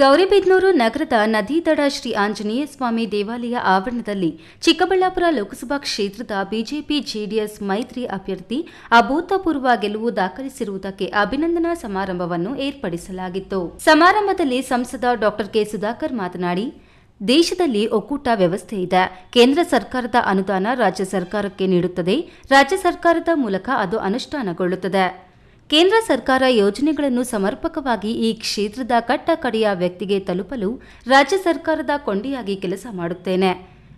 ಗೌರಿಬಿದನೂರು ನಗರದ ನದಿದಡ ಶ್ರೀ ಆಂಜನೇಯ ಸ್ವಾಮಿ ದೇವಾಲಯ ಆವರಣದಲ್ಲಿ ಚಿಕ್ಕಬಳ್ಳಾಪುರ ಲೋಕಸಭಾ ಕ್ಷೇತ್ರದ ಬಿಜೆಪಿ ಜೆಡಿಎಸ್ ಮೈತ್ರಿ ಅಭ್ಯರ್ಥಿ ಅಭೂತಪೂರ್ವ ಗೆಲುವು ದಾಖಲಿಸಿರುವುದಕ್ಕೆ ಅಭಿನಂದನಾ ಸಮಾರಂಭವನ್ನು ಏರ್ಪಡಿಸಲಾಗಿತ್ತು. ಸಮಾರಂಭದಲ್ಲಿ ಸಂಸದ ಡಾಕ್ಟರ್ ಕೆ ಸುಧಾಕರ್ ಮಾತನಾಡಿ, ದೇಶದಲ್ಲಿ ಒಕ್ಕೂಟ ವ್ಯವಸ್ಥೆ ಇದೆ. ಕೇಂದ್ರ ಸರ್ಕಾರದ ಅನುದಾನ ರಾಜ್ಯ ಸರ್ಕಾರಕ್ಕೆ ನೀಡುತ್ತದೆ. ರಾಜ್ಯ ಸರ್ಕಾರದ ಮೂಲಕ ಅದು ಅನುಷ್ಠಾನಗೊಳ್ಳುತ್ತದೆ. ಕೇಂದ್ರ ಸರ್ಕಾರ ಯೋಜನೆಗಳನ್ನು ಸಮರ್ಪಕವಾಗಿ ಈ ಕ್ಷೇತ್ರದ ಕಟ್ಟ ಕಡೆಯ ವ್ಯಕ್ತಿಗೆ ತಲುಪಲು ರಾಜ್ಯ ಸರ್ಕಾರದ ಕೊಂಡಿಯಾಗಿ ಕೆಲಸ ಮಾಡುತ್ತೇನೆ.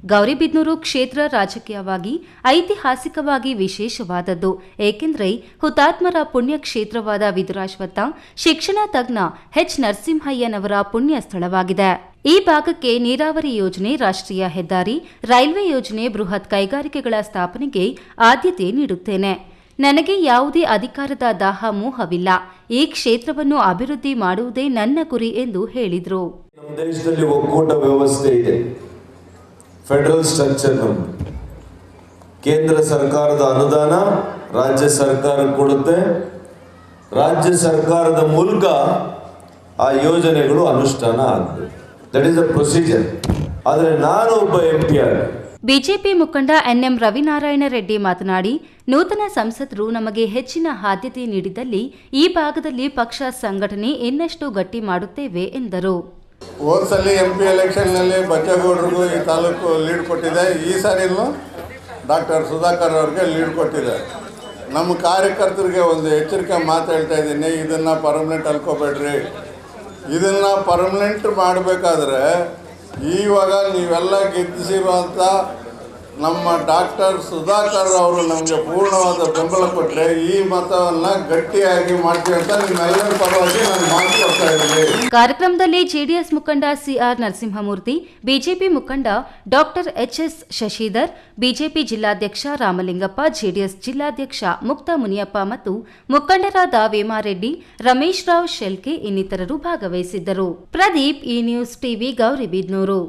ಗೌರಿಬಿದನೂರು ಕ್ಷೇತ್ರ ರಾಜಕೀಯವಾಗಿ ಐತಿಹಾಸಿಕವಾಗಿ ವಿಶೇಷವಾದದ್ದು. ಏಕೆಂದರೆ ಹುತಾತ್ಮರ ಪುಣ್ಯ ಕ್ಷೇತ್ರವಾದ ವಿದುರಾಶ್ವತ್ಥ, ಶಿಕ್ಷಣ ತಜ್ಞ ಎಚ್ ನರಸಿಂಹಯ್ಯನವರ ಪುಣ್ಯ ಸ್ಥಳವಾಗಿದೆ. ಈ ಭಾಗಕ್ಕೆ ನೀರಾವರಿ ಯೋಜನೆ, ರಾಷ್ಟ್ರೀಯ ಹೆದ್ದಾರಿ, ರೈಲ್ವೆ ಯೋಜನೆ ಬೃಹತ್ ಕೈಗಾರಿಕೆಗಳ ಸ್ಥಾಪನೆಗೆ ಆದ್ಯತೆ ನೀಡುತ್ತೇನೆ. ನನಗೆ ಯಾವುದೇ ಅಧಿಕಾರದ ದಾಹ ಮೋಹವಿಲ್ಲ. ಈ ಕ್ಷೇತ್ರವನ್ನು ಅಭಿವೃದ್ಧಿ ಮಾಡುವುದೇ ನನ್ನ ಗುರಿ ಎಂದು ಹೇಳಿದರು. ನಮ್ಮ ದೇಶದಲ್ಲಿ ಒಕ್ಕೂಟ ವ್ಯವಸ್ಥೆ ಇದೆ. ಫೆಡರಲ್ ಸ್ಟ್ರಕ್ಚರ್ ಕೇಂದ್ರ ಸರ್ಕಾರದ ಅನುದಾನ ರಾಜ್ಯ ಸರ್ಕಾರ ಕೊಡುತ್ತೆ. ರಾಜ್ಯ ಸರ್ಕಾರದ ಮೂಲಕ ಆ ಯೋಜನೆಗಳು ಅನುಷ್ಠಾನ ಆಗ್ತದೆ ದಟ್ ಈಸ್ ಅ ಪ್ರೊಸೀಜರ್ ಆದರೆ ನಾನು ಒಬ್ಬ ಎಂ ಪಿ ಆಗಿ ಬಿಜೆಪಿ ಮುಖಂಡ ಎನ್ಎಂ ರವಿನಾರಾಯಣ ರೆಡ್ಡಿ ಮಾತನಾಡಿ, ನೂತನ ಸಂಸದರು ನಮಗೆ ಹೆಚ್ಚಿನ ಆದ್ಯತೆ ನೀಡಿದಲ್ಲಿ ಈ ಭಾಗದಲ್ಲಿ ಪಕ್ಷ ಸಂಘಟನೆ ಇನ್ನಷ್ಟು ಗಟ್ಟಿ ಮಾಡುತ್ತೇವೆ ಎಂದರು. ಎಂ ಪಿ ಎಲೆಕ್ಷನ್ನಲ್ಲಿ ಬಚ್ಚೇಗೌಡರಿಗೂ ಈ ತಾಲೂಕು ಲೀಡ್ ಕೊಟ್ಟಿದೆ. ಈ ಸಾರಿನೂ ಡಾಕ್ಟರ್ ಸುಧಾಕರ್ ಅವ್ರಿಗೆ ಲೀಡ್ ಕೊಟ್ಟಿದೆ. ನಮ್ಮ ಕಾರ್ಯಕರ್ತರಿಗೆ ಒಂದು ಎಚ್ಚರಿಕೆ ಮಾತು ಹೇಳ್ತಾ ಇದ್ದೀನಿ. ಇದನ್ನು ಪರ್ಮನೆಂಟ್ ಅನ್ಕೋಬೇಡ್ರಿ ಇದನ್ನು ಪರ್ಮನೆಂಟ್ ಮಾಡಬೇಕಾದ್ರೆ ಇವಾಗ ನೀವೆಲ್ಲ ಗೆದ್ದಿಸಿರುವಂಥ ನಮ್ಮ ಡಾಕ್ಟರ್ ಸುಧಾಕರ್ ಅವರು ನಮಗೆ ಪೂರ್ಣವಾದ ಬೆಂಬಲ ಕೊಟ್ಟರೆ ಈ ಮತವನ್ನು ಗಟ್ಟಿಯಾಗಿ ಮಾಡ್ತೀವಿ ಅಂತ ನಿಮ್ಮೆಲ್ಲರ ಪರವಾಗಿ ನಾನು ಇದ್ದೀನಿ. ಕಾರ್ಯಕ್ರಮದಲ್ಲಿ ಜೆಡಿಎಸ್ ಮುಖಂಡ ಸಿಆರ್ ನರಸಿಂಹಮೂರ್ತಿ, ಬಿಜೆಪಿ ಮುಖಂಡ ಡಾಕ್ಟರ್ ಎಚ್ಎಸ್ ಶಶಿಧರ್, ಬಿಜೆಪಿ ಜಿಲ್ಲಾಧ್ಯಕ್ಷ ರಾಮಲಿಂಗಪ್ಪ, ಜೆಡಿಎಸ್ ಜಿಲ್ಲಾಧ್ಯಕ್ಷ ಮುಕ್ತ ಮುನಿಯಪ್ಪ ಮತ್ತು ಮುಖಂಡರಾದ ವೇಮಾರೆಡ್ಡಿ, ರಮೇಶ್ ರಾವ್ ಶೆಲ್ಕೆ ಇನ್ನಿತರರು ಭಾಗವಹಿಸಿದ್ದರು. ಪ್ರದೀಪ್ ಈ ನ್ಯೂಸ್ ಟಿವಿ, ಗೌರಿಬಿದ್ನೂರು.